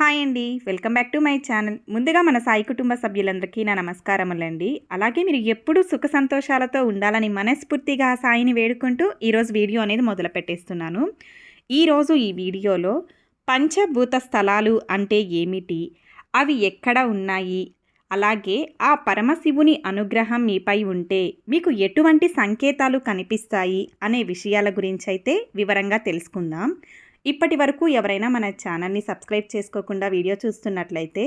Hi అండి. Welcome back to my channel. ముందుగా మన సాయి కుటుంబ సభ్యులందరికీ నా నమస్కారములండి. అలాగే మీరు ఎప్పుడూ సుఖ సంతోషాలతో ఉండాలని మనస్ఫూర్తిగా సాయిని వేడుకుంటూ ఈరోజు వీడియో అనేది మొదలు పెట్టేస్తున్నాను. ఈరోజు ఈ వీడియోలో పంచభూత స్థలాలు అంటే ఏమిటి? అవి ఎక్కడ ఉన్నాయి? అలాగే ఆ పరమశివుని అనుగ్రహం మీపై ఉంటే మీకు ఎటువంటి సంకేతాలు కనిపిస్తాయి? అనే విషయాల గురించి అయితే వివరంగా తెలుసుకుందాం. ఇప్పటి వరకు ఎవరైనా మన ఛానల్ని సబ్స్క్రైబ్ చేసుకోకుండా వీడియో చూస్తున్నట్లయితే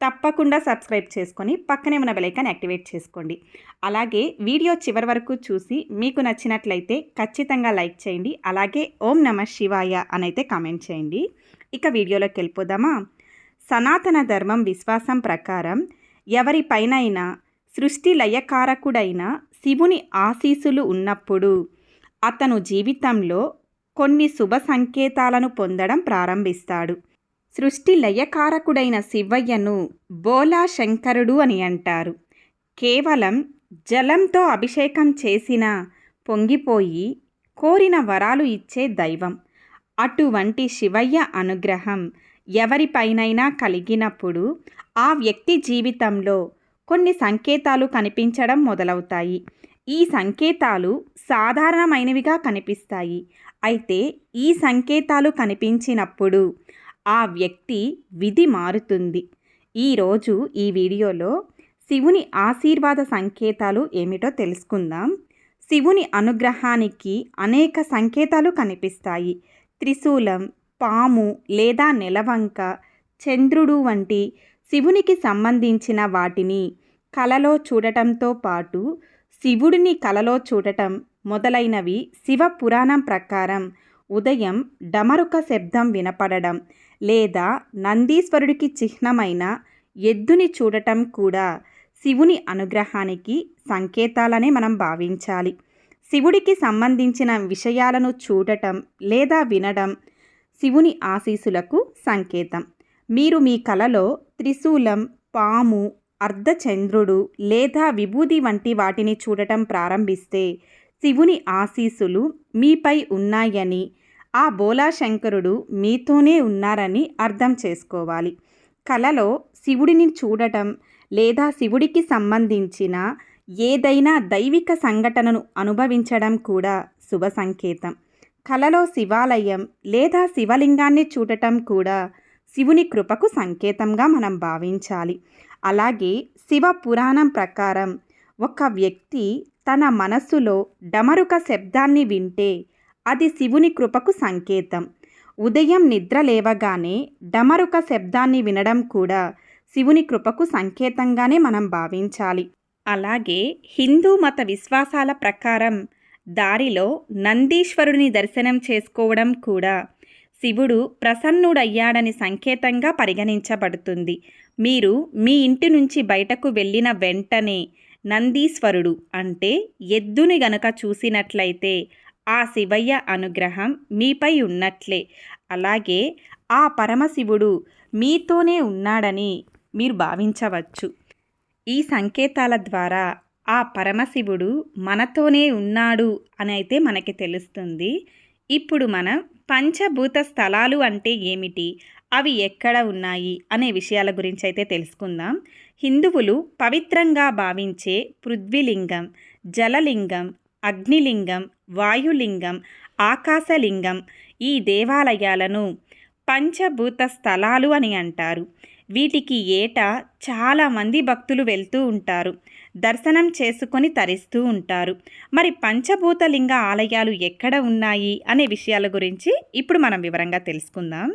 తప్పకుండా సబ్స్క్రైబ్ చేసుకొని పక్కనే ఉన్న బెలైకాన్ యాక్టివేట్ చేసుకోండి. అలాగే వీడియో చివరి వరకు చూసి మీకు నచ్చినట్లయితే ఖచ్చితంగా లైక్ చేయండి. అలాగే ఓం నమ శివాయ అనైతే కామెంట్ చేయండి. ఇక వీడియోలోకి వెళ్ళిపోదామా? సనాతన ధర్మం విశ్వాసం ప్రకారం ఎవరిపైనైనా సృష్టి లయకారకుడైన శివుని ఆశీసులు ఉన్నప్పుడు అతను జీవితంలో కొన్ని శుభ సంకేతాలను పొందడం ప్రారంభిస్తాడు. సృష్టి లయకారకుడైన శివయ్యను బోలా శంకరుడు అని అంటారు. కేవలం జలంతో అభిషేకం చేసిన పొంగిపోయి కోరిన వరాలు ఇచ్చే దైవం. అటువంటి శివయ్య అనుగ్రహం ఎవరిపైనైనా కలిగినప్పుడు ఆ వ్యక్తి జీవితంలో కొన్ని సంకేతాలు కనిపించడం మొదలవుతాయి. ఈ సంకేతాలు సాధారణమైనవిగా కనిపిస్తాయి. అయితే ఈ సంకేతాలు కనిపించినప్పుడు ఆ వ్యక్తి విధి మారుతుంది. ఈరోజు ఈ వీడియోలో శివుని ఆశీర్వాద సంకేతాలు ఏమిటో తెలుసుకుందాం. శివుని అనుగ్రహానికి అనేక సంకేతాలు కనిపిస్తాయి. త్రిశూలం పాము లేదా నెలవంక చంద్రుడు వంటి శివునికి సంబంధించిన వాటిని కలలో చూడటంతో పాటు శివుడిని కలలో చూడటం మొదలైనవి శివ పురాణం ప్రకారం. ఉదయం డమరుక శబ్దం వినపడడం లేదా నందీశ్వరుడికి చిహ్నమైన ఎద్దుని చూడటం కూడా శివుని అనుగ్రహానికి సంకేతాలనే మనం భావించాలి. శివుడికి సంబంధించిన విషయాలను చూడటం లేదా వినడం శివుని ఆశీసులకు సంకేతం. మీరు మీ కలలో త్రిశూలం పాము అర్ధచంద్రుడు లేదా విభూది వంటి వాటిని చూడటం ప్రారంభిస్తే శివుని ఆశీస్సులు మీపై ఉన్నాయని ఆ బోలాశంకరుడు మీతోనే ఉన్నారని అర్థం చేసుకోవాలి. కలలో శివుడిని చూడటం లేదా శివుడికి సంబంధించిన ఏదైనా దైవిక సంఘటనను అనుభవించడం కూడా శుభ సంకేతం. కలలో శివాలయం లేదా శివలింగాన్ని చూడటం కూడా శివుని కృపకు సంకేతంగా మనం భావించాలి. అలాగే శివ పురాణం ప్రకారం ఒక వ్యక్తి తన మనస్సులో డమరుక శబ్దాన్ని వింటే అది శివుని కృపకు సంకేతం. ఉదయం నిద్ర లేవగానే డమరుక శబ్దాన్ని వినడం కూడా శివుని కృపకు సంకేతంగానే మనం భావించాలి. అలాగే హిందూ మత విశ్వాసాల ప్రకారం దారిలో నందీశ్వరుని దర్శనం చేసుకోవడం కూడా శివుడు ప్రసన్నుడయ్యాడని సంకేతంగా పరిగణించబడుతుంది. మీరు మీ ఇంటి నుంచి బయటకు వెళ్ళిన వెంటనే నందీశ్వరుడు అంటే ఎద్దుని గనక చూసినట్లయితే ఆ శివయ్య అనుగ్రహం మీపై ఉన్నట్లే. అలాగే ఆ పరమశివుడు మీతోనే ఉన్నాడని మీరు భావించవచ్చు. ఈ సంకేతాల ద్వారా ఆ పరమశివుడు మనతోనే ఉన్నాడు అని అయితే మనకి తెలుస్తుంది. ఇప్పుడు మనం పంచభూత స్థలాలు అంటే ఏమిటి? అవి ఎక్కడ ఉన్నాయి అనే విషయాల గురించి అయితే తెలుసుకుందాం. హిందువులు పవిత్రంగా భావించే పృథ్వీలింగం జలలింగం అగ్నిలింగం వాయులింగం ఆకాశలింగం ఈ దేవాలయాలను పంచభూత స్థలాలు అని అంటారు. వీటికి ఏటా చాలామంది భక్తులు వెళ్తూ ఉంటారు. దర్శనం చేసుకొని తరిస్తూ ఉంటారు. మరి పంచభూతలింగ ఆలయాలు ఎక్కడ ఉన్నాయి అనే విషయాల గురించి ఇప్పుడు మనం వివరంగా తెలుసుకుందాం.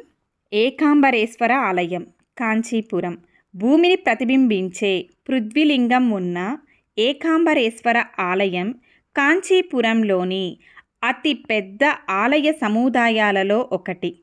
ఏకాంబరేశ్వర ఆలయం కాంచీపురం. భూమిని ప్రతిబింబించే పృథ్వీలింగం ఉన్న ఏకాంబరేశ్వర ఆలయం కాంచీపురంలోని అతి పెద్ద ఆలయ సముదాయాలలో ఒకటి.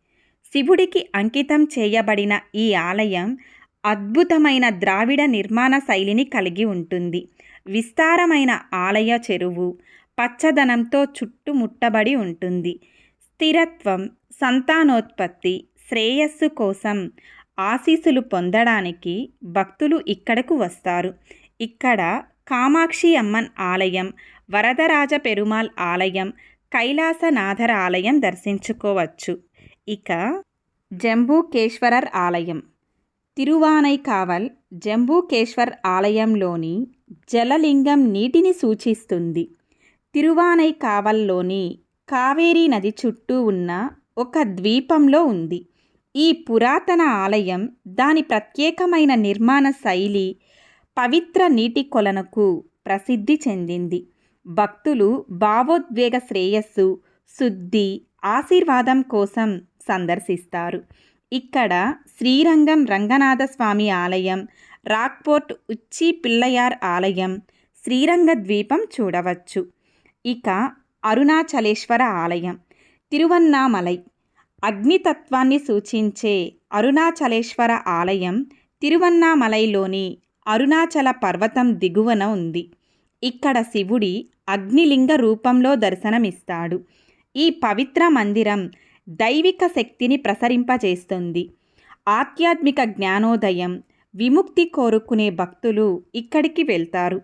శివుడికి అంకితం చేయబడిన ఈ ఆలయం అద్భుతమైన ద్రావిడ నిర్మాణ శైలిని కలిగి ఉంటుంది. విస్తారమైన ఆలయ చెరువు పచ్చదనంతో చుట్టుముట్టబడి ఉంటుంది. స్థిరత్వం సంతానోత్పత్తి శ్రేయస్సు కోసం ఆశీస్సులు పొందడానికి భక్తులు ఇక్కడకు వస్తారు. ఇక్కడ కామాక్షి అమ్మన్ ఆలయం వరదరాజ పెరుమాల్ ఆలయం కైలాసనాథర ఆలయం దర్శించుకోవచ్చు. ఇక జంబూకేశ్వరర్ ఆలయం. తిరువానైకావల్ జంబూకేశ్వర్ ఆలయంలోని జలలింగం నీటిని సూచిస్తుంది. తిరువానైకావల్లోని కావేరీ నది చుట్టూ ఉన్న ఒక ద్వీపంలో ఉంది. ఈ పురాతన ఆలయం దాని ప్రత్యేకమైన నిర్మాణ శైలి పవిత్ర నీటి కొలనుకు ప్రసిద్ధి చెందింది. భక్తులు భావోద్వేగ శ్రేయస్సు శుద్ధి ఆశీర్వాదం కోసం సందర్శిస్తారు. ఇక్కడ శ్రీరంగం రంగనాథ స్వామి ఆలయం రాక్పోర్ట్ ఉచ్చి పిల్లయార్ ఆలయం శ్రీరంగ ద్వీపం చూడవచ్చు. ఇక అరుణాచలేశ్వర ఆలయం తిరువన్నామలై అగ్నితత్వాన్ని సూచించే అరుణాచలేశ్వర ఆలయం తిరువన్నామలైలోని అరుణాచల పర్వతం దిగువన ఉంది. ఇక్కడ శివుడి అగ్నిలింగ రూపంలో దర్శనమిస్తాడు. ఈ పవిత్ర మందిరం దైవిక శక్తిని ప్రసరింపజేస్తుంది. ఆధ్యాత్మిక జ్ఞానోదయం విముక్తి కోరుకునే భక్తులు ఇక్కడికి వెళ్తారు.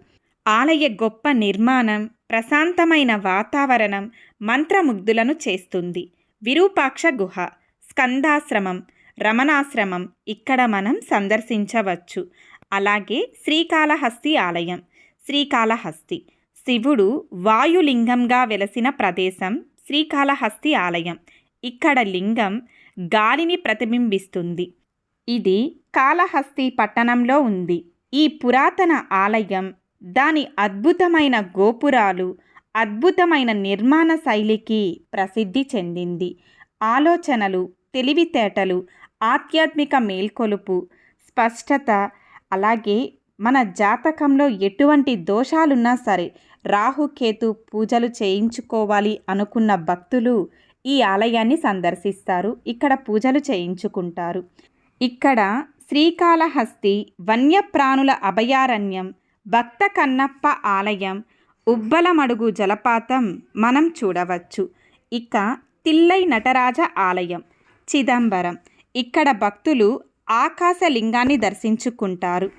ఆలయ గొప్ప నిర్మాణం ప్రశాంతమైన వాతావరణం మంత్రముగ్ధులను చేస్తుంది. విరూపాక్ష గుహ స్కందాశ్రమం రమణాశ్రమం ఇక్కడ మనం సందర్శించవచ్చు. అలాగే శ్రీకాళహస్తి ఆలయం శ్రీకాళహస్తి. శివుడు వాయులింగంగా వెలసిన ప్రదేశం శ్రీకాళహస్తి ఆలయం. ఇక్కడ లింగం గాలిని ప్రతిబింబిస్తుంది. ఇది కాళహస్తి పట్టణంలో ఉంది. ఈ పురాతన ఆలయం దాని అద్భుతమైన గోపురాలు అద్భుతమైన నిర్మాణ శైలికి ప్రసిద్ధి చెందింది. ఆలోచనలు తెలివితేటలు ఆధ్యాత్మిక మేల్కొలుపు స్పష్టత అలాగే మన జాతకంలో ఎటువంటి దోషాలున్నా సరే రాహుకేతు పూజలు చేయించుకోవాలి అనుకున్న భక్తులు ఈ ఆలయాన్ని సందర్శిస్తారు. ఇక్కడ పూజలు చేయించుకుంటారు. ఇక్కడ శ్రీకాళహస్తి వన్యప్రాణుల అభయారణ్యం భక్త కన్నప్ప ఆలయం ఉబ్బలమడుగు జలపాతం మనం చూడవచ్చు. ఇక తిల్లై నటరాజ ఆలయం చిదంబరం. ఇక్కడ భక్తులు ఆకాశలింగాన్ని దర్శించుకుంటారు.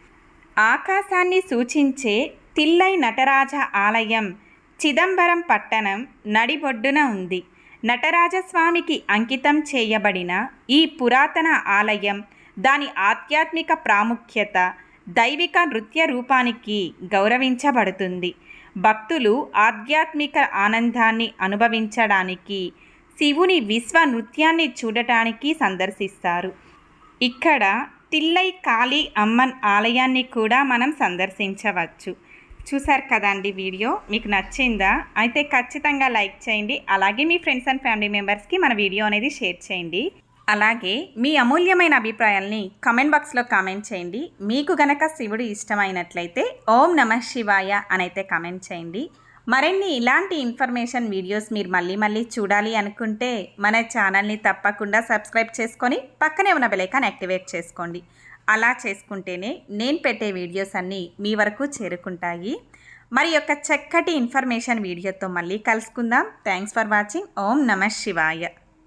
ఆకాశాన్ని సూచించే తిల్లై నటరాజ ఆలయం చిదంబరం పట్టణం నడిబొడ్డున ఉంది. నటరాజస్వామికి అంకితం చేయబడిన ఈ పురాతన ఆలయం దాని ఆధ్యాత్మిక ప్రాముఖ్యత దైవిక నృత్య రూపానికి గౌరవించబడుతుంది. భక్తులు ఆధ్యాత్మిక ఆనందాన్ని అనుభవించడానికి శివుని విశ్వ నృత్యాన్ని చూడటానికి సందర్శిస్తారు. ఇక్కడ తిల్లై కాళీ అమ్మన్ ఆలయాన్ని కూడా మనం సందర్శించవచ్చు. చూసారు కదండి వీడియో? మీకు నచ్చిందా? అయితే ఖచ్చితంగా లైక్ చేయండి. అలాగే మీ ఫ్రెండ్స్ అండ్ ఫ్యామిలీ మెంబర్స్కి మన వీడియో అనేది షేర్ చేయండి. అలాగే మీ అమూల్యమైన అభిప్రాయాల్ని కమెంట్ బాక్స్లో కామెంట్ చేయండి. మీకు గనక శివుడు ఇష్టమైనట్లయితే ఓం నమ శివాయ అనైతే కామెంట్ చేయండి. మరిన్ని ఇలాంటి ఇన్ఫర్మేషన్ వీడియోస్ మీరు మళ్ళీ మళ్ళీ చూడాలి అనుకుంటే మన ఛానల్ని తప్పకుండా సబ్స్క్రైబ్ చేసుకొని పక్కనే ఉన్న బెలైకాన్ యాక్టివేట్ చేసుకోండి. అలా చేసుకుంటేనే నేను పెట్టే వీడియోస్ అన్నీ మీ వరకు చేరుకుంటాయి. మరి యొక్క చక్కటి ఇన్ఫర్మేషన్ వీడియోతో మళ్ళీ కలుసుకుందాం. Thanks for watching. ఓం నమ శివాయ.